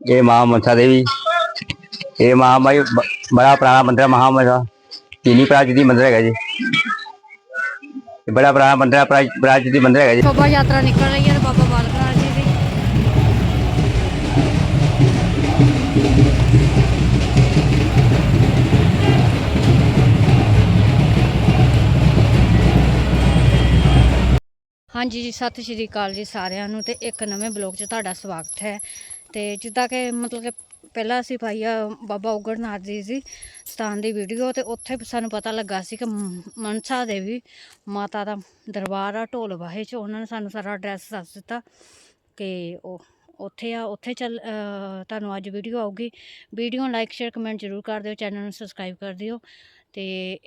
ਇਹ ਮਾਂ ਮਨਸਾ ਦੇਵੀ। ਇਹ ਮਾਂ ਮਾਈ ਬ- ਬੜਾ ਪੁਰਾਣਾ ਮੰਦਿਰ ਹੈ ਮਹਾ ਮਹਾ ਚੀਨੀ ਪ੍ਰਾਜ ਦੀ ਮੰਦਿਰ ਹੈਗਾ ਜੀ। ਇਹ ਬੜਾ ਪੁਰਾਣਾ ਮੰਦਿਰ ਹੈ ਪ੍ਰਾਜ ਪ੍ਰਾਜ ਦੀ ਮੰਦਿਰ ਹੈਗਾ ਜੀ। ਸ਼ੋਭਾ ਯਾਤਰਾ ਨਿਕਲ ਰਹੀ ਹੈ ਤੇ ਹਾਂਜੀ ਜੀ, ਸਤਿ ਸ਼੍ਰੀ ਅਕਾਲ ਜੀ ਸਾਰਿਆਂ ਨੂੰ ਤੇ ਇੱਕ ਨਵੇਂ ਬਲੌਗ 'ਚ ਤੁਹਾਡਾ ਸਵਾਗਤ ਹੈ। ਤੇ ਜਿੱਦਾਂ ਕਿ ਮਤਲਬ ਕਿ ਪਹਿਲਾਂ ਅਸੀਂ ਪਾਈ ਆ ਬਾਬਾ ਉਗੜਨਾਥ ਜੀ ਦੀ ਸਥਾਨ ਦੀ ਵੀਡੀਓ ਤੇ ਉੱਥੇ ਸਾਨੂੰ ਪਤਾ ਲੱਗਾ ਸੀ ਕਿ ਮ- ਮਨਸਾ ਦੇਵੀ ਮਾਤਾ ਦਾ ਦਰਬਾਰ ਆ, ਢੋਲ ਵਾਹੇ 'ਚ। ਉਹਨਾਂ ਨੇ ਸਾਨੂੰ ਸਾਰਾ ਐਡਰੈਸ ਦੱਸ ਦਿੱਤਾ ਕਿ ਉਹ ਉੱਥੇ ਆ। ਉੱਥੇ ਚੱਲ ਤੁਹਾਨੂੰ ਅੱਜ ਵੀਡੀਓ ਆਊਗੀ। ਵੀਡੀਓ ਨੂੰ ਲਾਈਕ ਸ਼ੇਅਰ ਕਮੈਂਟ ਜ਼ਰੂਰ ਕਰ ਦਿਓ। ਚੈਨਲ ਨੂੰ ਸਬਸਕ੍ਰਾਈਬ ਕਰ ਦਿਓ। ਤੇ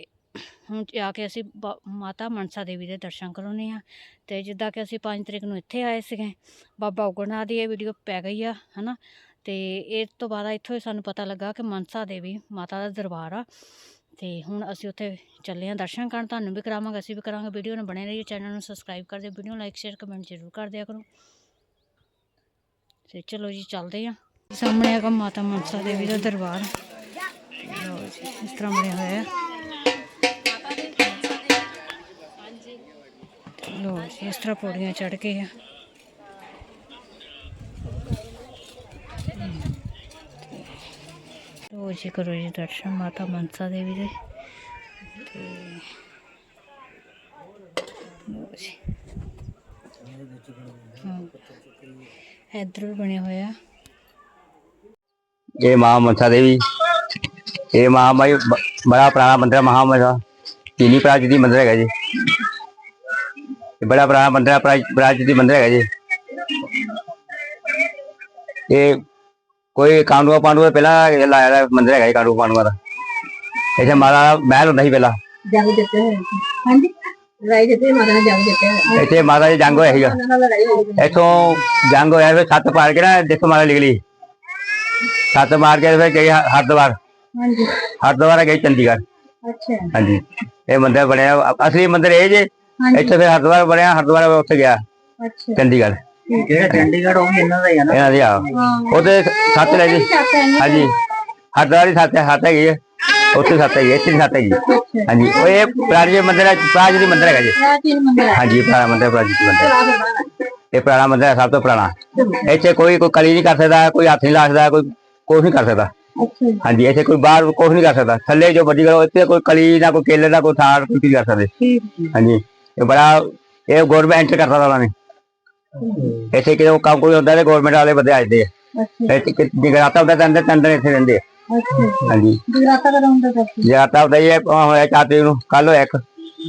ਹੁਣ ਆ ਕੇ ਅਸੀਂ ਬ- ਮਾਤਾ ਮਨਸਾ ਦੇਵੀ ਦੇ ਦਰਸ਼ਨ ਕਰਾਉਣੇ ਆ ਤੇ ਜਿੱਦਾਂ ਕਿ ਅਸੀਂ 5 ਤਰੀਕ ਨੂੰ ਇੱਥੇ ਆਏ ਸੀਗੇ, ਬਾਬਾ ਉਗੜਨਾਥ ਦੀ ਇਹ ਵੀਡੀਓ ਪੈ ਗਈ ਆ, ਹਨਾ? ਤੇ ਇਹ ਤੋਂ ਬਾਅਦ ਇੱਥੋਂ ਹੀ ਸਾਨੂੰ ਪਤਾ ਲੱਗਾ ਕਿ ਮਨਸਾ ਦੇਵੀ ਮਾਤਾ ਦਾ ਦਰਬਾਰ ਆ। ਤੇ ਹੁਣ ਅਸੀਂ ਉੱਥੇ ਚੱਲੇ ਆ ਦਰਸ਼ਨ ਕਰਨ, ਤੁਹਾਨੂੰ ਵੀ ਕਰਾਵਾਂਗੇ, ਅਸੀਂ ਵੀ ਕਰਾਂਗੇ। ਵੀਡੀਓ ਨੂੰ ਬਣੇ ਰਹੀਏ, ਚੈਨਲ ਨੂੰ ਸਬਸਕ੍ਰਾਈਬ ਕਰ ਦਿਓ, ਵੀਡੀਓ ਲਾਈਕ ਸ਼ੇਅਰ ਕਮੈਂਟ ਜ਼ਰੂਰ ਕਰ ਦਿਆ ਕਰੋ। ਤੇ ਚਲੋ ਜੀ, ਚੱਲਦੇ ਆ ਸਾਹਮਣੇ ਹੈਗਾ ਮਾਤਾ ਮਨਸਾ ਦੇਵੀ ਦਾ ਦਰਬਾਰ। ਇਸ ਤਰ੍ਹਾਂ ਬਣਿਆ ਹੋਇਆ। ਲੋ ਜੀ ਇਸ ਤਰ੍ਹਾਂ ਪੌੜੀਆਂ ਚੜ ਕੇ ਆ। ਲੋ ਜੀ, ਕਰੋ ਜੀ ਦਰਸ਼ਨ ਮਾਤਾ ਮਨਸਾ ਦੇਵੀ ਦੇ। ਤੇ ਲਓ ਜੀ। ਇੱਧਰ ਵੀ ਬਣਿਆ ਹੋਇਆ। ਇਹ ਮਾਂ ਮਨਸਾ ਦੇਵੀ। ਇਹ ਮਾਂ ਮਾਈ ਬ- ਬੜਾ ਪੁਰਾਣਾ ਮੰਦਿਰ ਹੈ ਮਹਾ ਮਹਾ ਚੀਨੀ ਪ੍ਰਾਜ ਦੀ ਮੰਦਿਰ ਹੈਗਾ ਜੀ ਇਹ ਬੜਾ ਪੁਰਾਣਾ ਮੰਦਿਰ ਹੈ ਪ੍ਰਾਜ ਪ੍ਰਾਜ ਦੀ ਮੰਦਿਰ ਹੈਗਾ ਜੀ ਇਹ ਕੋਈ ਕਾਂਡੂਆ ਪਾਂਡੂਆ ਪਹਿਲਾਂ ਇਹ ਲਾਇਆ ਦਾ ਮੰਦਿਰ ਹੈਗਾ ਜੀ ਕਾਂਡੂ ਪਾਂਡੂਆ ਦਾ ਇੱਥੇ ਮਾਤਾ ਦਾ ਮਹਿਲ ਹੁੰਦਾ ਸੀ ਪਹਿਲਾਂ ਜੰਗ ਜਿੱਤੇ ਹੋਏ ਸੀ ਹਾਂਜੀ ਲੜਾਈ ਜਿੱਤੇ ਮਾਤਾ ਨੇ ਜੰਗ ਜਿੱਤੇ ਹੋਏ ਇੱਥੇ ਮਾਤਾ ਦੀ ਜੰਗ ਹੋਇਆ ਸੀਗਾ ਉਹਨਾਂ ਨਾਲ ਲੜਾਈ ਹੋਈ ਸੀ। ਇੱਥੋਂ ਜੰਗ ਹੋਇਆ ਫਿਰ ਛੱਤ ਪਾੜ ਕੇ ਨਾ ਦੇਖੋ ਮਾਤਾ ਨਿਕਲੀ ਛੱਤ ਮਾਰ ਕੇ ਫਿਰ ਗਈ ਹ- ਹਰਿਦੁਆਰ ਹਾਂਜੀ ਹਰਿਦੁਆਰ ਗਈ ਚੰਡੀਗੜ੍ਹ ਅੱਛਾ ਹਾਂਜੀ ਇਹ ਮੰਦਿਰ ਬਣਿਆ ਅ- ਅਸਲੀ ਮੰਦਿਰ ਇਹ ਜੇ ਹਾਂਜੀ ਇੱਥੇ ਫਿਰ ਹਰਿਦੁਆਰ ਬਣਿਆ ਹਰਿਦੁਆਰ ਉੱਥੇ ਗਿਆ ਅੱਛਾ। ਚੰਡੀਗੜ੍ਹ। ਜਿਹੜਾ ਚੰਡੀਗੜ੍ਹ ਉਹ ਵੀ ਇਹਨਾਂ ਦਾ ਹੀ ਆ ਨਾ? ਇਹਨਾਂ ਦੀ ਆ। ਹਾਂ। ਉਹਦੇ ਸੱਤ ਲੈ ਜੀ। ਹਾਂਜੀ। ਹਰਿਦੁਆਰ ਦੀ ਸੱਤ ਸੱਤ ਹੈਗੀ ਹੈ। ਉੱਥੇ ਸੱਤ ਹੈਗੀ ਹੈ, ਇੱਥੇ ਸੱਤ ਹੈਗੀ ਹੈ। ਹਾਂਜੀ। ਉਹ ਇਹ ਪ੍ਰਾਚੀਨ ਮੰਦਿਰ ਹੈ ਪ੍ਰਾਚੀਨ ਮੰਦਿਰ ਹੈਗਾ ਜੀ। ਪ੍ਰਾਚੀਨ ਮੰਦਿਰ ਹੈ। ਹਾਂਜੀ ਪੁਰਾਣਾ ਮੰਦਿਰ ਪ੍ਰਾਚੀਨ ਇਹ ਪੁਰਾਣਾ ਮੰਦਿਰ ਹੈ ਸਭ ਤੋਂ ਪੁਰਾਣਾ। ਇੱਥੇ ਕੋਈ ਕੋਈ ਕਲੀ ਨਹੀਂ ਕਰ ਸਕਦਾ ਕੋਈ ਹੱਥ ਨਹੀਂ ਲਾ ਸਕਦਾ ਕੋਈ ਕੁਛ ਨਹੀਂ ਕਰ ਸਕਦਾ। ਅੱਛਾ ਜੀ। ਹਾਂਜੀ ਇੱਥੇ ਕੋਈ ਬਾਹਰ ਕੁਛ ਨਹੀਂ ਕਰ ਸਕਦਾ। ਥੱਲੇ ਜੋ ਮਰਜ਼ੀ ਕਰੋ ਇੱਥੇ ਕੋਈ ਕਲੀ ਨਾ ਕੋਈ ਕੇਲੇ ਦਾ ਕੋਈ ਥਾਰ ਕੁਝ ਨਹੀਂ ਕਰ ਸਕਦੇ। ਠੀਕ ਜੀ। ਹਾਂਜੀ। ਇਹ ਬੜਾ ਇਹ ਗਵਰਨਮੈਂਟ ਐਂਟਰ ਕਰਦਾ ਉਹਨਾਂ ਨੇ। ਇੱਥੇ ਕਿਤੇ ਕੰਮ ਕੋਈ ਹੁੰਦਾ ਤੇ ਗਵਰਨਮੈਂਟ ਵਾਲੇ ਬੰਦੇ ਆ ਜਾਂਦੇ ਆ। ਇੱਥੇ ਕਿ ਜਗਰਾਤਾ ਹੁੰਦਾ ਤਾਂ ਅੰਦਰ ਤਾਂ ਅੰਦਰ ਇੱਥੇ ਰਹਿੰਦੇ ਆ। ਹਾਂਜੀ। ਜਗਰਾਤਾ ਕਦੋਂ ਹੁੰਦਾ ਜਗਰਾਤਾ ਹੁੰਦਾ ਇਹ ਹੋਇਆ ਤਰੀਕ ਨੂੰ ਕੱਲ ਹੋਇਆ ਇੱਕ।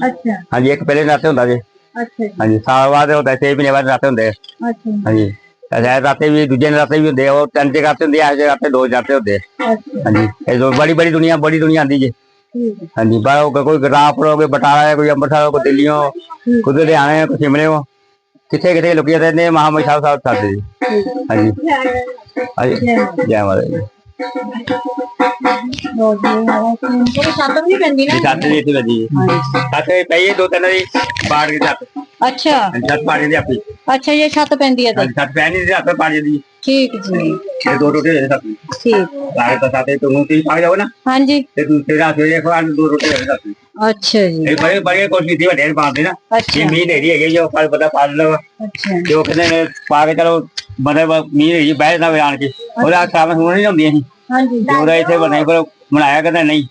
ਅੱਛਾ। ਹਾਂਜੀ ਇੱਕ ਪਹਿਲੇ ਰਾਤੇ ਹੁੰਦਾ ਜੀ। ਅੱਛਾ ਹਾਂਜੀ ਸਾਲ ਬਾਅਦ ਹੁੰਦਾ ਛੇ ਮਹੀਨੇ ਬਾਅਦ ਰਾਤੇ ਹੁੰਦੇ ਆ। ਅੱਛਾ ਹਾਂਜੀ। ਅਸਾਂ ਰਾਤੇ ਵੀ ਦੂਜੇ ਰਾਤੇ ਵੀ ਹੁੰਦੇ ਆ ਉਹ ਤਿੰਨ ਜਗਰਾਤੇ ਹੁੰਦੇ ਆ ਜਗਰਾਤੇ ਦੋ ਜਗਰਾਤੇ ਹੁੰਦੇ ਆ। ਹਾਂਜੀ। ਇਹ ਬੜੀ ਬੜੀ ਦੁਨੀਆ ਬੜੀ ਦੁਨੀਆ ਆਂਦੀ ਜੀ। ਹਾਂਜੀ ਬਾਹਰ ਹੋ ਕੋਈ ਹੋ ਕੋਈ ਬਟਾਲਾ ਹੈ ਕੋਈ ਅੰਮ੍ਰਿਤਸਰ ਕੋਈ ਦਿੱਲੀੋਂ ਕੋਈ ਲੁਧਿਆਣੇ ਕੋਈ ਸ਼ਿਮਲੇ ਹੋ। ਕਿੱਥੇ ਕਿੱਥੇ ਲੋਕੀ ਰਹਿੰਦੇ ਮਹਾਮਾਈ ਸਾਹਿਬ ਸਾਹਿਬ ਸਾਡੇ। ਜੀ ਹਾਂਜੀ। ਹਾਂਜੀ ਦੀ ਵੀ ਪੈਂਦੀ ਨਾ। ਛੱਤ ਦੀ ਇੱਥੇ ਛੱਤ ਦੋ ਤਿੰਨ ਦੀ ਦੀ ਛੱਤ। ਅੱਛਾ। ਛੱਤ ਪਾੜ ਦੀ ਆਪੀ ਅੱਛਾ ਇਹ ਛੱਤ ਪੈਂਦੀ ਹੈ ਤਾਂ। ਹਾਂਜੀ ਛੱਤ ਪੈਣੀ ਦੀ ਪਾੜ ਦੀ ਠੀਕ ਜੀ। ਇਹ ਦੋ ਟੋਟੇ ਹੋਏ ਛੱਤ। ਠੀਕ। ਸਾਰੇ ਤਾਂ ਸਾਤੇ ਤੋਂ ਨੂੰ ਤੁਸੀਂ ਪਾ ਜਾਓ ਨਾ। ਹਾਂਜੀ। ਤੇ ਤੂੰ ਤੇਰਾ ਸਵੇਰੇ ਖਾਣ ਦੋ ਟੋਟੇ ਹੋਏ ਛੱਤ। ਅੱਛਾ ਜੀ। ਇਹ ਬੜੇ ਬੜੇ ਕੋਸ਼ਿਸ਼ ਕੀਤੀ ਵੱਡੇ ਪਾਉਂਦੇ ਨਾ। ਅੱਛਾ। ਜੇ ਮੀਂਹ ਨੇਰੀ ਹੈਗੀ ਜੋ ਫਲ ਪਤਾ ਪਾ ਲਓ। ਅੱਛਾ। ਜੋ ਕਹਿੰਦੇ ਨੇ ਪਾ ਕੇ ਚਲੋ ਮਤਲਬ ਮੀਂਹ ਹੈਗੀ ਬਹਿ ਨਾ ਆਣ ਕੇ ਉਹਦਾ ਕੰਮ ਸੁਣ ਨਹੀਂ ਹੁੰਦੀਆਂ ਸੀ। ਹਾਂਜੀ। ਉਹਦਾ ਇੱਥੇ ਬਣੇ ਪਰ ਬਣਾਇਆ ਕਹਿੰਦਾ ਨਹੀਂ।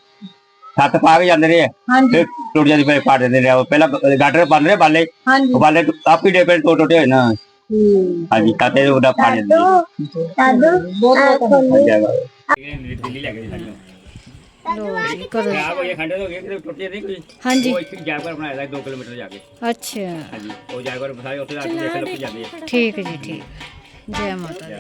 ਛੱਤ ਪਾ ਕੇ ਜਾਂਦੇ ਰਹੇ ਹਾਂਜੀ। ਫਿਰ ਟੁੱਟ ਜਾਂਦੀ ਪਾੜ ਦਿੰਦੇ ਉਹ ਪਹਿਲਾਂ ਪਾਉਂਦੇ ਰਹੇ ਬਾਲੇ। ਹਾਂਜੀ। ਉਹ ਬਾਲੇ ਆਪੀ ਡੇ ਪੇ ਟੋਟੇ ਹੋਏ ਨਾ। ਹੂੰ। ਹਾਂਜੀ ਕਾਤੇ ਉਹਦਾ ਪਾ ਦਿੰਦੇ ਦਾਦੂ। ਬਹੁਤ ਬਹੁਤ ਦਿੱਲੀ ਲੈ ਕੇ ਜਾਂਦੇ ਲੋ ਜੀ ਕਰੋ ਆ ਕੋਈ ਖੰਡੇ ਹੋ ਗਏ ਕਿ ਟੁੱਟੇ ਨਹੀਂ ਕੋਈ? ਹਾਂਜੀ। ਉਹ ਇੱਥੇ ਜਾਗਰ ਬਣਾਇਆ ਦਾ 2 ਕਿਲੋਮੀਟਰ ਜਾ ਕੇ। ਅੱਛਾ। ਹਾਂਜੀ ਉਹ ਜਾਗਰ ਸਾਰੇ ਉੱਥੇ ਆ ਕੇ ਦੇਖ ਲੋਕੀ ਜਾਂਦੇ ਆ। ਠੀਕ ਜੀ ਠੀਕ। ਜੈ ਮਾਤਾ ਦੀ।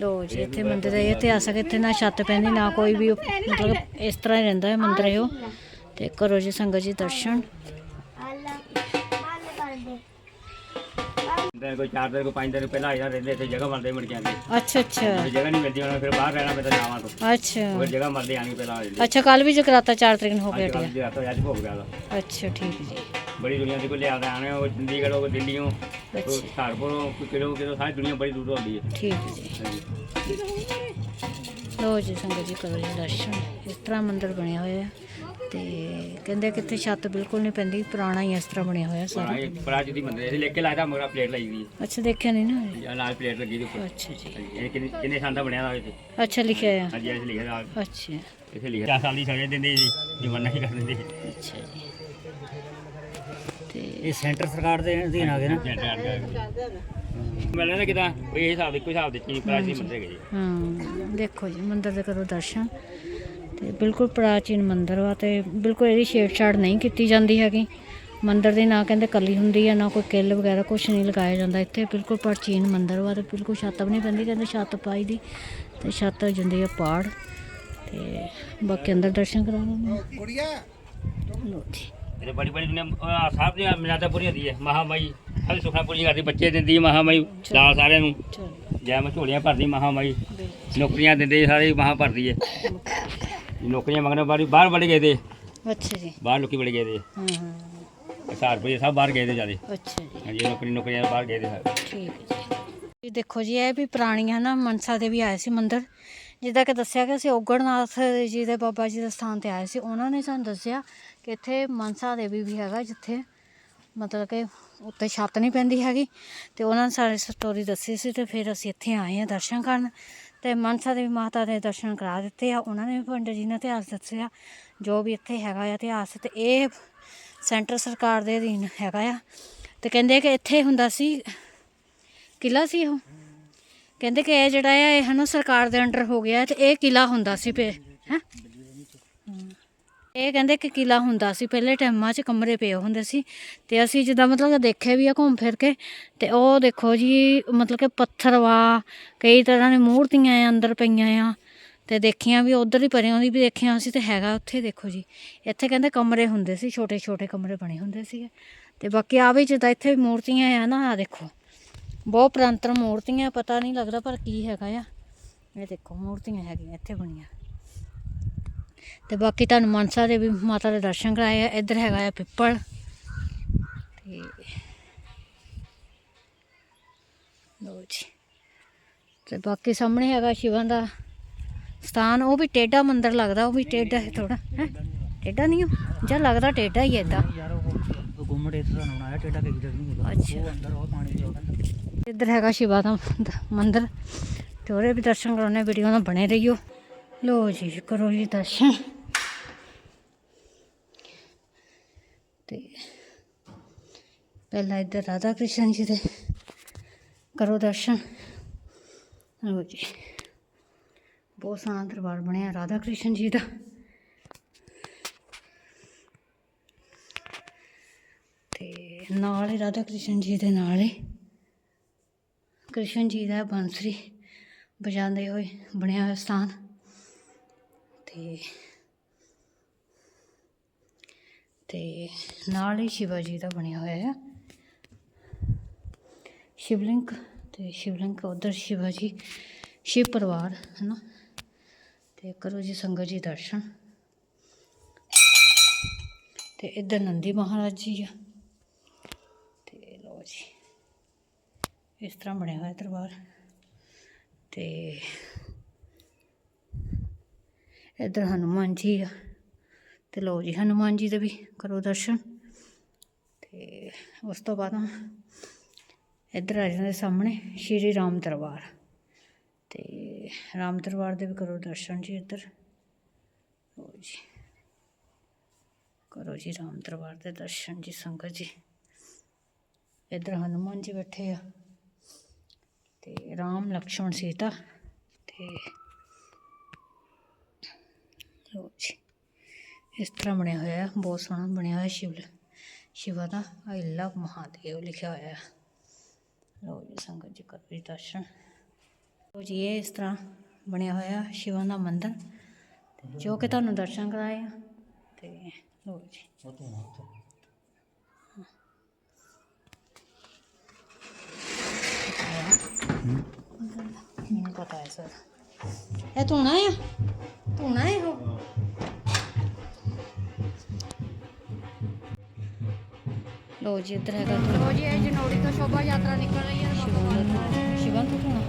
ਲੋ ਜੀ ਇੱਥੇ ਮੰਦਿਰ ਦਾ ਇਹ ਇਤਿਹਾਸਕ ਇੱਥੇ ਨਾ ਛੱਤ ਪੈਂਦੀ ਨਾ ਕੋਈ ਵੀ ਮਤਲਬ ਇਸ ਤਰ੍ਹਾਂ ਹੀ ਰਹਿੰਦਾ ਹੈ ਮੰਦਿਰ ਇਹ ਤੇ ਕਰੋ ਜੀ ਸੰਗਤ ਜੀ ਦਰਸ਼ਨ। ਦਿਨ ਕੋਈ 4 ਦਿਨ ਕੋਈ 5 ਦਿਨ ਪਹਿਲਾਂ ਆਇਆ ਰਹਿੰਦੇ ਤੇ ਜਗ੍ਹਾ ਮਲਦੇ ਮੁੜ ਕੇ ਅੱਛਾ ਅੱਛਾ। ਜਗ੍ਹਾ ਨਹੀਂ ਮਿਲਦੀ ਉਹਨਾਂ ਫਿਰ ਬਾਹਰ ਰਹਿਣਾ ਪੈਂਦਾ ਜਾਵਾਂ ਤੋਂ। ਅੱਛਾ। ਫਿਰ ਜਗ੍ਹਾ ਮਲਦੇ ਆਣੀ ਪਹਿਲਾਂ ਆ ਜਾਂਦੀ। ਅੱਛਾ ਕੱਲ ਵੀ ਜਗਰਾਤਾ 4 ਤਰੀਕ ਨੂੰ ਹੋ ਗਿਆ ਅੱਜ ਟਿਆ ਰਾਤੋਂ ਅੱਜ ਭੋਗ ਗਿਆ ਅੱਛਾ ਠੀਕ ਜੀ। ਬੜੀ ਦੁਨੀਆ ਦੇ ਕੋਲ ਲਿਆਦਾ ਆਣੇ ਉਹ ਚੰਡੀਗੜ੍ਹ ਉਹ ਦਿੱਲੀੋਂ ਅੱਛਾ। ਸਾਰਪੁਰੋਂ ਕਿਲੋ ਕਿਲੋ ਸਾਰੀ ਦੁਨੀਆ ਬੜੀ ਦੂਰ ਆਉਂਦੀ ਹੈ। ਠੀਕ ਜੀ। ਲੋ ਜੀ ਸੰਗਤ ਜੀ ਕਰੋ ਜੀ ਦਰਸ਼ਨ। ਇਸ ਤਰ੍ਹਾਂ ਮੰਦਿਰ ਬਣਿਆ ਹੋਇਆ ਤੇ ਕਹਿੰਦੇ ਕਿ ਇੱਥੇ ਛੱਤ ਬਿਲਕੁਲ ਨਹੀਂ ਪੈਂਦੀ ਪੁਰਾਣਾ ਹੀ ਇਸ ਤਰ੍ਹਾਂ ਬਣਿਆ ਹੋਇਆ ਸਾਰਾ। ਇਹ ਪ੍ਰਾਜ ਦੀ ਮੰਦਿਰ ਹੈ ਲੈ ਕੇ ਲਾਇਆ ਮੋਰਾ ਪਲੇਟ ਲਾਈ ਹੋਈ ਅੱਛਾ ਦੇਖਿਆ ਨਹੀਂ ਨਾ ਹੈ ਨਾਲ ਪਲੇਟ ਲੱਗੀ ਦੀ ਉੱਪਰ। ਅੱਛਾ ਜੀ। ਇਹ ਕਿੰਨੇ ਕਿੰਨੇ ਸਾਲ ਦਾ ਬਣਿਆ ਹੋਇਆ ਇੱਥੇ? ਅੱਛਾ ਲਿਖਿਆ ਆ ਹਾਂਜੀ ਐਸੇ ਲਿਖਿਆ ਨਾਲ। ਅੱਛਾ। ਇੱਥੇ ਲਿਖਿਆ। ਚਾਰ ਸਾਲ ਦੀ ਸਜ਼ਾ ਦਿੰਦੇ ਜੀ ਜਵਾਨਾ ਹੀ ਕਰ ਦਿੰਦੇ ਅੱਛਾ ਜੀ। ਤੇ ਇਹ ਸੈਂਟਰ ਸਰਕਾਰ ਦੇ ਅਧੀਨ ਆ ਗਏ ਨਾ। ਮਿਲਣਾ ਨਾ ਕਿਦਾਂ ਵੀ ਇਹ ਹਿਸਾਬ ਇੱਕੋ ਹਿਸਾਬ ਦੇ ਚੀਜ਼ ਪ੍ਰਾਚੀਨ ਮੰਦਰ ਹੈਗੇ ਜੀ। ਹਾਂ ਦੇਖੋ ਜੀ ਮੰਦਿਰ ਦੇ ਕਰੋ ਦਰਸ਼ਨ। ਤੇ ਬਿਲਕੁਲ ਪ੍ਰਾਚੀਨ ਮੰਦਿਰ ਵਾ ਤੇ ਬਿਲਕੁਲ ਇਹਦੀ ਛੇੜਛਾੜ ਨਹੀਂ ਕੀਤੀ ਜਾਂਦੀ ਹੈਗੀ। ਮੰਦਿਰ ਦੀ ਨਾ ਕਹਿੰਦੇ ਕਲੀ ਹੁੰਦੀ ਹੈ ਨਾ ਕੋਈ ਕਿੱਲ ਵਗੈਰਾ ਕੁਝ ਨਹੀਂ ਲਗਾਇਆ ਜਾਂਦਾ ਇੱਥੇ। ਬਿਲਕੁਲ ਪ੍ਰਾਚੀਨ ਮੰਦਿਰ ਵਾ ਤੇ ਬਿਲਕੁਲ ਛੱਤ ਵੀ ਨਹੀਂ ਪੈਂਦੀ ਕਹਿੰਦੇ ਛੱਤ ਪਾਈ ਦੀ ਤੇ ਛੱਤ ਜਾਂਦੀ ਹੈ ਪਾੜ। ਤੇ ਬਾਕੀ ਅੰਦਰ ਦਰਸ਼ਨ ਕਰਾ ਲੈਣੇ ਲੋ ਜੀ। ਇਹ ਬੜੀ ਬੜੀ ਸਾਹਿਬ ਦੀ ਮਿਲਾਦਾ ਪੂਰੀ ਹੁੰਦੀ ਹੈ ਮਹਾਮਾਈ। ਖਾਲੀ ਸੁਖਣਾ ਪੂਰੀ ਕਰਦੀ ਬੱਚੇ ਦਿੰਦੀ ਮਹਾਮਾਈ ਦਾਲ ਸਾਰਿਆਂ ਨੂੰ। ਜੈ ਮੈਂ ਝੋਲੀਆਂ ਭਰਦੀ ਮਹਾਮਾਈ। ਨੌਕਰੀਆਂ ਦਿੰਦੇ ਸਾਰੇ ਮਹਾ ਭਰਦੀ ਹੈ ਨੌਕਰੀਆਂ ਮੰਗਣ ਬਾਰੀ ਬਾਹਰ ਬੜੇ ਗਏ ਤੇ। ਅੱਛਾ ਜੀ। ਬਾਹਰ ਲੋਕੀ ਬੜੇ ਗਏ ਤੇ। ਹਾਂ ਹਾਂ। ਹਜ਼ਾਰ ਸਭ ਬਾਹਰ ਗਏ ਤੇ ਜਿਆਦੇ। ਅੱਛਾ ਜੀ। ਹਾਂਜੀ ਨੌਕਰੀ ਨੌਕਰੀਆਂ ਬਾਹਰ ਗਏ ਤੇ ਸਾਰੇ। ਠੀਕ ਹੈ ਜੀ। ਇਹ ਦੇਖੋ ਜੀ ਇਹ ਵੀ ਪੁਰਾਣੀਆਂ ਨਾ ਮਨਸਾ ਦੇ ਵੀ ਆਏ ਸੀ ਮੰਦਿਰ। ਜਿੱਦਾਂ ਕਿ ਦੱਸਿਆ ਕਿ ਅਸੀਂ ਓਗੜਨਾਥ ਜੀ ਦੇ ਬਾਬਾ ਜੀ ਦੇ ਸਥਾਨ ਤੇ ਆਏ ਸੀ। ਉਹਨਾਂ ਨੇ ਸਾਨੂੰ ਦੱਸਿਆ ਕਿ ਇੱਥੇ ਮਨਸਾ ਦੇਵੀ ਵੀ ਹੈਗਾ ਜਿੱਥੇ ਮਤਲਬ ਕਿ ਉੱਤੇ ਛੱਤ ਨਹੀਂ ਪੈਂਦੀ ਹੈਗੀ ਤੇ ਉਹਨਾਂ ਨੇ ਸਾਰੀ ਸਟੋਰੀ ਦੱਸੀ ਸੀ ਤੇ ਫਿਰ ਅਸੀਂ ਇੱਥੇ ਆਏ ਹਾਂ ਦਰਸ਼ਨ ਕਰਨ ਤੇ ਮਨਸਾ ਦੇਵੀ ਮਾਤਾ ਦੇ ਦਰਸ਼ਨ ਕਰਾ ਦਿੱਤੇ ਆ, ਉਹਨਾਂ ਨੇ ਵੀ ਪੰਡਿਤ ਜੀ ਨੇ ਇਤਿਹਾਸ ਦੱਸਿਆ, ਜੋ ਵੀ ਇੱਥੇ ਹੈਗਾ ਆ ਇਤਿਹਾਸ ਤੇ ਇਹ ਸੈਂਟਰ ਸਰਕਾਰ ਦੇ ਅਧੀਨ ਹੈਗਾ ਆ। ਤੇ ਕਹਿੰਦੇ ਕਿ ਇੱਥੇ ਹੁੰਦਾ ਸੀ ਕਿਲਾ ਸੀ ਉਹ? ਕਹਿੰਦੇ ਕਿ ਇਹ ਜਿਹੜਾ ਆ, ਇਹ ਹਨਾ ਸਰਕਾਰ ਦੇ ਅੰਡਰ ਹੋ ਗਿਆ ਤੇ ਇਹ ਕਿਲਾ ਹੁੰਦਾ ਸੀ ਪੇ ਇਹ ਕਹਿੰਦੇ ਕਿ ਕਿਲਾ ਹੁੰਦਾ ਸੀ, ਪਹਿਲੇ ਟਾਈਮਾਂ 'ਚ ਕਮਰੇ ਪਏ ਹੁੰਦੇ ਸੀ ਤੇ ਅਸੀਂ ਜਿੱਦਾਂ ਮਤਲਬ ਦੇਖੇ ਵੀ ਆ ਘੁੰਮ ਫਿਰ ਕੇ ਤੇ ਉਹ ਦੇਖੋ ਜੀ, ਮਤਲਬ ਕਿ ਪੱਥਰ ਵਾ, ਕਈ ਤਰ੍ਹਾਂ ਦੀ ਮੂਰਤੀਆਂ ਆ, ਅੰਦਰ ਪਈਆਂ ਆ ਤੇ ਦੇਖੀਆਂ ਵੀ, ਉਧਰ ਹੀ ਪਰਿਆਂ ਦੀ ਵੀ ਦੇਖੀਆਂ ਅਸੀਂ ਤੇ ਹੈਗਾ ਉੱਥੇ ਦੇਖੋ ਜੀ। ਇੱਥੇ ਕਹਿੰਦੇ ਕਮਰੇ ਹੁੰਦੇ ਸੀ ਛੋਟੇ ਛੋਟੇ ਕਮਰੇ ਬਣੇ ਹੁੰਦੇ ਸੀ ਤੇ ਬਾਕੀ ਆ ਵੀ ਜਿੱਦਾਂ ਇੱਥੇ ਵੀ ਮੂਰਤੀਆਂ ਆ ਨਾ ਆ ਦੇਖੋ। ਬਹੁਤ ਪ੍ਰਾਂਤਰ ਮੂਰਤੀਆਂ, ਪਤਾ ਨਹੀਂ ਲੱਗਦਾ ਪਰ ਕੀ ਹੈਗਾ ਆ। ਇਹ ਦੇਖੋ ਮੂਰਤੀਆਂ ਹੈਗੀਆਂ, ਇੱਥੇ ਬਣੀਆਂ। ਤੇ ਬਾਕੀ ਤੁਹਾਨੂੰ ਮਨਸਾ ਦੇ ਵੀ ਮਾਤਾ ਦੇ ਦਰਸ਼ਨ ਕਰਾਏ ਆ ਇੱਧਰ ਹੈਗਾ ਆ ਪਿੱਪਲ। ਤੇ ਲੋ ਜੀ। ਤੇ ਬਾਕੀ ਸਾਹਮਣੇ ਹੈਗਾ ਸ਼ਿਵਾਂ ਦਾ ਸਥਾਨ ਉਹ ਵੀ ਟੇਡਾ ਮੰਦਿਰ ਲੱਗਦਾ ਉਹ ਵੀ ਟੇਡਾ ਹੈ ਥੋੜਾ ਹੈ? ਟੇਡਾ ਨਹੀਂ ਉਹ? ਜਾਂ ਲੱਗਦਾ ਟੇਡਾ ਹੀ ਉਹ ਗੁੰਮਟ ਇੱਥੇ ਸਾਨੂੰ ਬਣਾਇਆ ਟੇਡਾ ਜਗ੍ਹਾ ਨਹੀਂ ਅੱਛਾ। ਅੰਦਰ ਉਹ ਪਾਣੀ ਚ ਇੱਧਰ ਹੈਗਾ ਸ਼ਿਵਾ ਦਾ ਮੰਦ- ਮੰਦਿਰ। ਤੇ ਉਹਦੇ ਵੀ ਦਰਸ਼ਨ ਕਰਾਉਣੇ ਵੀਡੀਓ ਨਾਲ ਬਣੇ ਰਹੀਓ। ਲੋ ਜੀ ਕਰੋ ਜੀ ਦਰਸ਼ਨ ਤੇ ਪਹਿਲਾਂ ਇੱਧਰ ਰਾਧਾ ਕ੍ਰਿਸ਼ਨ ਜੀ ਦੇ ਕਰੋ ਦਰਸ਼ਨ ਲੋ ਜੀ ਬਹੁਤ ਸੋਹਣਾ ਦਰਬਾਰ ਬਣਿਆ ਰਾਧਾ ਕ੍ਰਿਸ਼ਨ ਜੀ ਦਾ ਤੇ ਨਾਲ ਹੀ ਰਾਧਾ ਕ੍ਰਿਸ਼ਨ ਜੀ ਦੇ ਨਾਲ ਹੀ ਕ੍ਰਿਸ਼ਨ ਜੀ ਦਾ ਬਾਂਸਰੀ ਵਜਾਉਂਦੇ ਹੋਏ ਬਣਿਆ ਹੋਇਆ ਸਥਾਨ ਤੇ ਤੇ ਨਾਲ ਹੀ ਸ਼ਿਵਾ ਜੀ ਦਾ ਬਣਿਆ ਹੋਇਆ ਆ। ਸ਼ਿਵਲਿੰਗ ਤੇ ਸ਼ਿਵਲਿੰਗ ਉਧਰ ਸ਼ਿਵਾ ਜੀ ਸ਼ਿਵ ਪਰਿਵਾਰ ਹੈ ਨਾ ਤੇ ਕਰੋ ਜੀ ਸੰਗਤ ਜੀ ਦਰਸ਼ਨ। ਤੇ ਇੱਧਰ ਨੰਦੀ ਮਹਾਰਾਜ ਜੀ ਆ। ਤੇ ਲੋ ਜੀ, ਇਸ ਤਰ੍ਹਾਂ ਬਣਿਆ ਹੋਇਆ ਦਰਬਾਰ। ਤੇ ਇੱਧਰ ਹਨੂਮਾਨ ਜੀ ਆ। ਤੇ ਲੋ ਜੀ, ਹਨੂਮਾਨ ਜੀ ਦੇ ਵੀ ਕਰੋ ਦਰਸ਼ਨ। ਤੇ ਉਸ ਤੋਂ ਬਾਅਦ ਇੱਧਰ ਆ ਜਾਂਦੇ ਸਾਹਮਣੇ ਸ਼੍ਰੀ ਰਾਮ ਦਰਬਾਰ। ਤੇ ਰਾਮ ਦਰਬਾਰ ਦੇ ਵੀ ਕਰੋ ਦਰਸ਼ਨ ਜੀ ਇੱਧਰ। ਲੋ ਜੀ, ਕਰੋ ਜੀ ਰਾਮ ਦਰਬਾਰ ਦੇ ਦਰਸ਼ਨ ਜੀ, ਸੰਗਤ ਜੀ। ਇੱਧਰ ਹਨੂਮਾਨ ਜੀ ਬੈਠੇ ਆ। ਤੇ ਰਾਮ ਲਕਸ਼ਮਣ ਸੀਤਾ ਤੇ ਲੋ ਜੀ। ਇਸ ਤਰ੍ਹਾਂ ਬਣਿਆ ਹੋਇਆ ਹੈ, ਬਹੁਤ ਸੋਹਣਾ ਬਣਿਆ ਹੋਇਆ ਸ਼ਿਵ ਸ਼ਿਵਾ ਦਾ। ਆਈ ਲਵ ਮਹਾਦੇਵ ਲਿਖਿਆ ਹੋਇਆ ਹੈ। ਲੋ ਜੀ ਸੰਗਤ ਜੀ ਕਰੋ ਜੀ ਦਰਸ਼ਨ। ਲੋ ਜੀ ਇਹ ਇਸ ਤਰ੍ਹਾਂ ਬਣਿਆ ਹੋਇਆ ਸ਼ਿਵਾ ਦਾ ਮੰਦਿਰ। ਜੋ ਕਿ ਤੁਹਾਨੂੰ ਦਰਸ਼ਨ ਕਰਾਏ ਆ ਤੇ ਲੋ ਜੀ। ਮੈਨੂੰ ਪਤਾ ਹੈ ਸਰ। ਇਹ ਧੋਣਾ ਆ? ਧੋਣਾ ਹੈ ਲੋ ਜੀ ਇੱਧਰ ਹੈਗਾ ਤੁਹਾਨੂੰ ਲੋ ਜੀ ਇਹ ਜਨੋੜੀ ਤੋਂ ਸ਼ੋਭਾ ਯਾਤਰਾ ਨਿਕਲ ਰਹੀ ਹੈ ਸ਼ਿਵਨ ਤੋਂ। ਹੋਣਾ।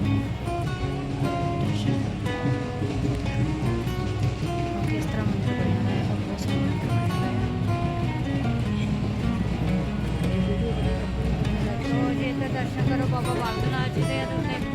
ਇਸ ਤਰ੍ਹਾਂ ਮੰਦਰ ਬਣਿਆ ਹੋਇਆ ਹੈ ਬਹੁਤ ਸੋਹਣਾ ਲੋ ਜੀ ਇੱਧਰ ਦਰਸ਼ਨ ਕਰੋ ਬਾਬਾ ਬਾਲਕ ਨਾਥ ਜੀ ਦੇ ਅਦਰ ਤੇ